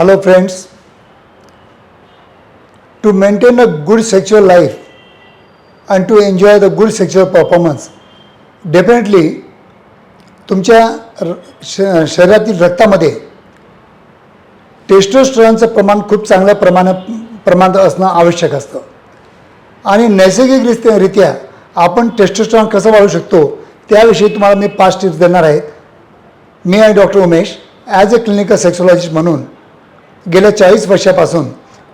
Hello, friends. To maintain a good sexual life and to enjoy the good sexual performance, definitely तुमच्या र- श- शरीरातील रक्तामध्ये टेस्टोस्टेरॉनचं प्रमाण खूप चांगल्या प्रमाणात प्रमाणात असणं आवश्यक असतं. आणि नैसर्गिकरित्या आपण टेस्टोस्टेरॉन कसं वाढवू शकतो त्याविषयी तुम्हाला मी पाच टिप्स देणार आहेत मी आहे doctor Umesh as a clinical sexologist म्हणून. गेल्या चाळीस वर्षापासून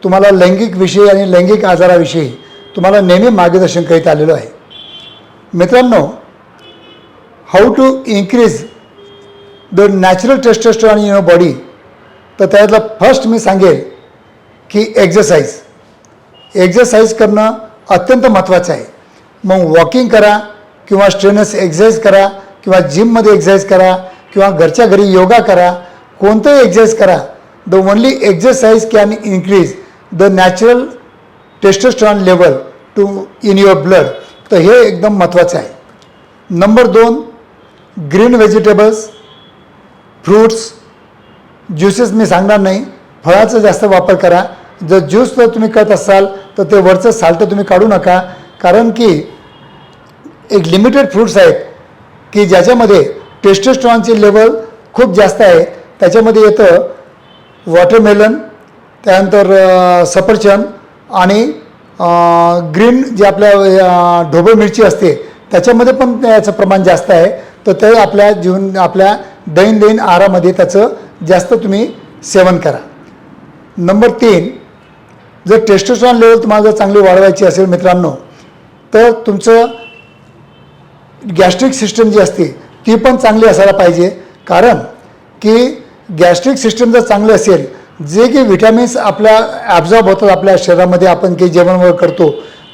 तुम्हाला लैंगिक विषयी आणि लैंगिक आजाराविषयी तुम्हाला नेहमी मार्गदर्शन करीत आलेलो आहे. मित्रांनो how to increase the natural testosterone in your body तर त्यातलं फर्स्ट मी सांगेल की एक्झरसाईज एक्झरसाईज करणं अत्यंत महत्त्वाचं आहे. मग वॉकिंग करा किंवा स्ट्रेनस एक्झरसाईज करा किंवा जिममध्ये एक्झरसाईज करा किंवा घरच्या घरी योगा करा कोणतंही एक्झरसाईज करा the only exercise can increase the natural testosterone level to in your blood तर हे एकदम महत्त्वाचं आहे. नंबर दोन ग्रीन व्हेजिटेबल्स फ्रूट्स ज्युसेस मी सांगणार नाही. फळाचा जास्त वापर करा. जर ज्यूस जर तुम्ही करत असाल तर ते वरचं साल्ट तुम्ही काढू नका. कारण की एक लिमिटेड फ्रूट्स आहेत की ज्याच्यामध्ये टेस्टोस्ट्रॉनची लेवल खूप जास्त आहे. त्याच्यामध्ये येतं वॉटरमेलन त्यानंतर सफरचंद आणि ग्रीन जे आपल्या ढोबळ मिरची असते त्याच्यामध्ये पण याचं प्रमाण जास्त आहे. तर ते आपल्या जीवन आपल्या दैनंदिन आहारामध्ये त्याचं जास्त तुम्ही सेवन करा. नंबर तीन जर टेस्टोस्ट्रॉन लेवल तुम्हाला जर चांगली वाढवायची असेल मित्रांनो तर तुमचं गॅस्ट्रिक सिस्टम जी असते ती पण चांगली असायला पाहिजे. कारण की गॅस्ट्रिक सिस्टम जर चांगली असेल जे की व्हिटॅमिन्स आपल्या ॲब्झॉर्ब होतात आपल्या शरीरामध्ये आपण काही जेवण वगैरे करतो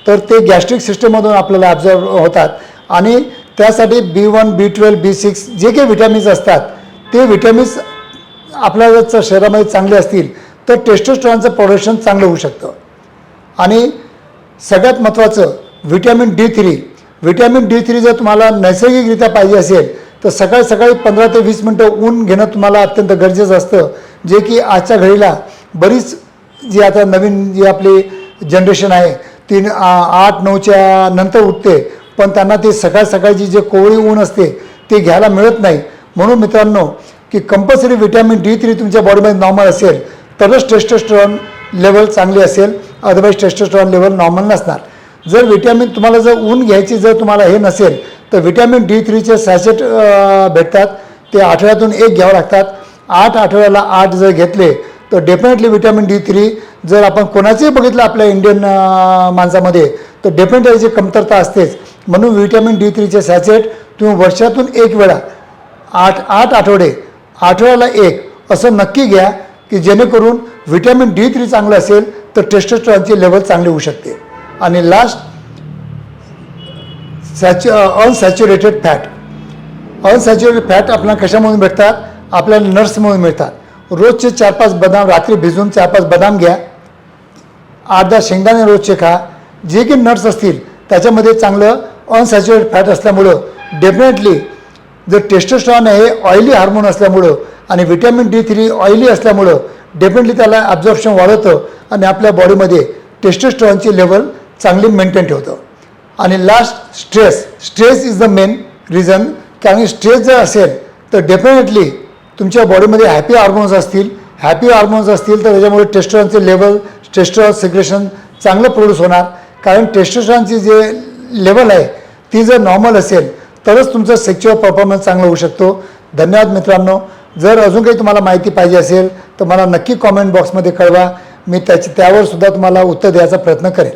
तर ते गॅस्ट्रिक सिस्टममधून आपल्याला ॲब्झॉर्ब होतात. आणि त्यासाठी B one B twelve B six जे काही व्हिटॅमिन्स असतात ते व्हिटॅमिन्स आपल्या जर शरीरामध्ये चांगले असतील तर टेस्टोस्ट्रॉनचं प्रोडक्शन चांगलं होऊ शकतं. आणि सगळ्यात महत्त्वाचं vitamin D three. Vitamin D three जर तुम्हाला नैसर्गिकरित्या पाहिजे असेल तर सकाळी सकाळी पंधरा ते वीस मिनटं ऊन घेणं तुम्हाला अत्यंत गरजेचं असतं. जे की आजच्या घडीला बरीच जी आता नवीन जी आपली जनरेशन आहे ती आ- आठ नऊच्या नंतर उठते. पण त्यांना ती सकाळ सकाळची जे कोवळी ऊन असते ते घ्यायला मिळत नाही. म्हणून मित्रांनो की कंपल्सरी व्हिटॅमिन डी थ्री तुमच्या बॉडीमध्ये नॉर्मल असेल तरच टेस्टोस्टेरॉन लेवल चांगली असेल. अदरवाईज टेस्टोस्टेरॉन लेवल नॉर्मल नसणार. जर विटॅमिन तुम्हाला जर ऊन घ्यायची जर तुम्हाला हे नसेल तर विटॅमिन डी थ्रीचे सॅसेट भेटतात. ते आठवड्यातून एक घ्यावं लागतात. आठ आठवड्याला आठ जर घेतले तर डेफिनेटली व्हिटॅमिन डी थ्री जर आपण कोणाचंही बघितलं आपल्या इंडियन माणसामध्ये तर डेफिनेटली याची कमतरता असतेच. म्हणून व्हिटॅमिन डी थ्रीचे सॅसेट तुम्ही वर्षातून एक वेळा आठ आठ आठवडे आठवड्याला एक असं नक्की घ्या की जेणेकरून व्हिटॅमिन डी थ्री चांगलं असेल तर टेस्टोस्टेरॉनची लेवल चांगली होऊ शकते. आणि लास्ट सॅच्यु अनसॅच्युरेटेड फॅट अनसॅच्युरेटेड फॅट आपल्याला कशामधून भेटतात आपल्याला नर्समधून मिळतात रोजचे चार पाच बदाम रात्री भिजवून चार पाच बदाम घ्या आठ दहा शेंगदाणे रोजचे खा जे की नट्स असतील त्याच्यामध्ये चांगलं अनसॅच्युरेटेड फॅट असल्यामुळं डेफिनेटली जर टेस्टोस्ट्रॉन हे ऑइली हार्मोन असल्यामुळं आणि व्हिटॅमिन डी थ्री ऑइली असल्यामुळं डेफिनेटली त्याला ॲब्झॉर्प्शन वाढवतं आणि आपल्या बॉडीमध्ये टेस्टोस्ट्रॉनची लेवल चांगली मेंटेन ठेवतं आणि last stress stress is the main reason कारण स्ट्रेस जर असेल तर डेफिनेटली तुमच्या बॉडीमध्ये हॅपी हार्मोन्स असतील. हॅपी हार्मोन्स असतील तर त्याच्यामुळे टेस्टोरॉनचे लेवल टेस्टोरॉन सिक्रेशन चांगलं प्रोड्यूस होणार. कारण टेस्टोस्टेरॉनची जे लेवल आहे ती जर नॉर्मल असेल तरच तुमचं सेक्च्युअल परफॉर्मन्स चांगला होऊ शकतो. धन्यवाद मित्रांनो. जर अजून काही तुम्हाला माहिती पाहिजे असेल तर मला नक्की कॉमेंट बॉक्समध्ये कळवा. मी त्याची त्यावर सुद्धा तुम्हाला उत्तर द्यायचा प्रयत्न करेन.